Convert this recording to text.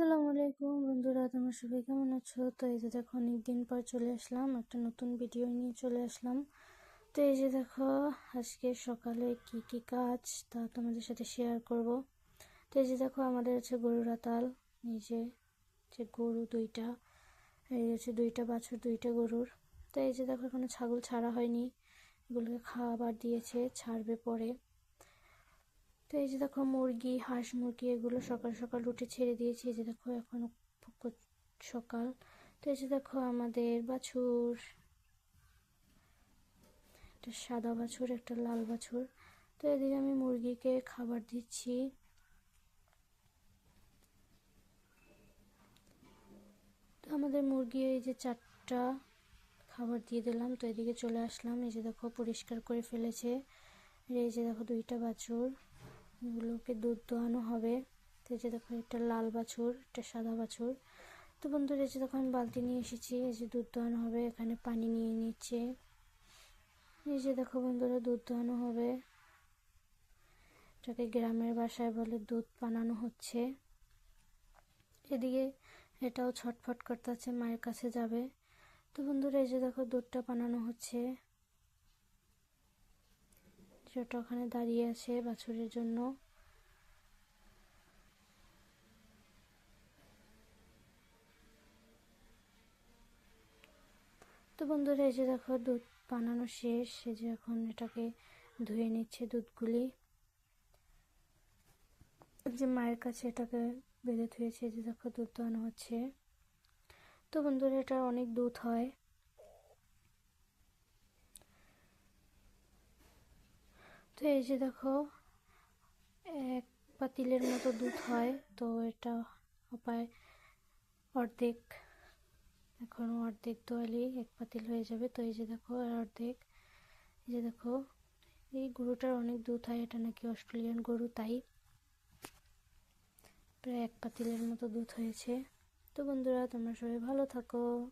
আসসালামু আলাইকুম বন্ধুরা, তোমরা সবাই কেমন আছো? তো এই যে দেখো, অনেকদিন পর চলে আসলাম, একটা নতুন ভিডিও নিয়ে চলে আসলাম। তো এই যে দেখো, আজকে সকালে কি কি কাজ তা তোমাদের সাথে শেয়ার করব। তো এই যে দেখো, আমাদের আছে গরুর আতাল, এই যে যে গরু দুইটা, এই হচ্ছে দুইটা বাছুর, দুইটা গরুর। তো এই যে দেখো, এখনও ছাগল ছাড়া হয়নি, এগুলোকে খাবার দিয়েছে, ছাড়বে পরে। তো এই যে দেখো মুরগি, হাঁস মুরগি এগুলো সকাল সকাল উঠে ছেড়ে দিয়েছি। এই যে দেখো এখন সকাল। তো এই যে দেখো আমাদের বাছুর। একটা সাদা বাছুর, একটা লাল বাছুর। তো এদিকে আমি মুরগিকে খাবার দিচ্ছি। তো আমাদের মুরগি এই যে চারটা খাবার দিয়ে দিলাম। তো এদিকে চলে আসলাম। এই যে দেখো পরিষ্কার করে ফেলেছে। এই যে দেখো দুইটা বাছুর। এগুলোকে দুধ দোয়ানো হবে। তো এই যে দেখো একটা লাল বাছুর একটা সাদা বাছুর। তো বন্ধুরা, এই যে দেখো, আমি বালতি নিয়ে এসেছি। এই যে দুধ দোয়ানো হবে, এখানে পানি নিয়ে নিচ্ছে। এই যে দেখো বন্ধুরা, দুধ দোয়ানো হবে। এটাকে গ্রামের বাসায় বলে দুধ বানানো হচ্ছে। এদিকে এটাও ছটফট করতে আছে, মায়ের কাছে যাবে। তো বন্ধুরা, এই যে দেখো, দুধটা বানানো হচ্ছে। সেটা ওখানে দাঁড়িয়ে আছে বাছুরের জন্য। তো বন্ধুরা, এই যে দেখো দুধ বানানো শেষ। সে যে এখন এটাকে ধুয়ে নিচ্ছে দুধগুলি। যে মায়ের কাছে এটাকে বেঁধে ধুয়েছে যে দেখো দুধ দোয়ানো হচ্ছে। তো বন্ধুরা, এটা অনেক দুধ হয়। তো এই যে দেখো, এক পাতিলের মতো দুধ হয়, তো এটা উপায় অর্ধেক। এখনও অর্ধেক দোয়ালি এক পাতিল হয়ে যাবে। তো এই যে দেখো, আর অর্ধেক। এই যে দেখো, এই গরুটার অনেক দুধ হয়, এটা নাকি অস্ট্রেলিয়ান গরু, তাই। প্রায় এক পাতিলের মতো দুধ হয়েছে। তো বন্ধুরা, তোমরা সবাই ভালো থাকো।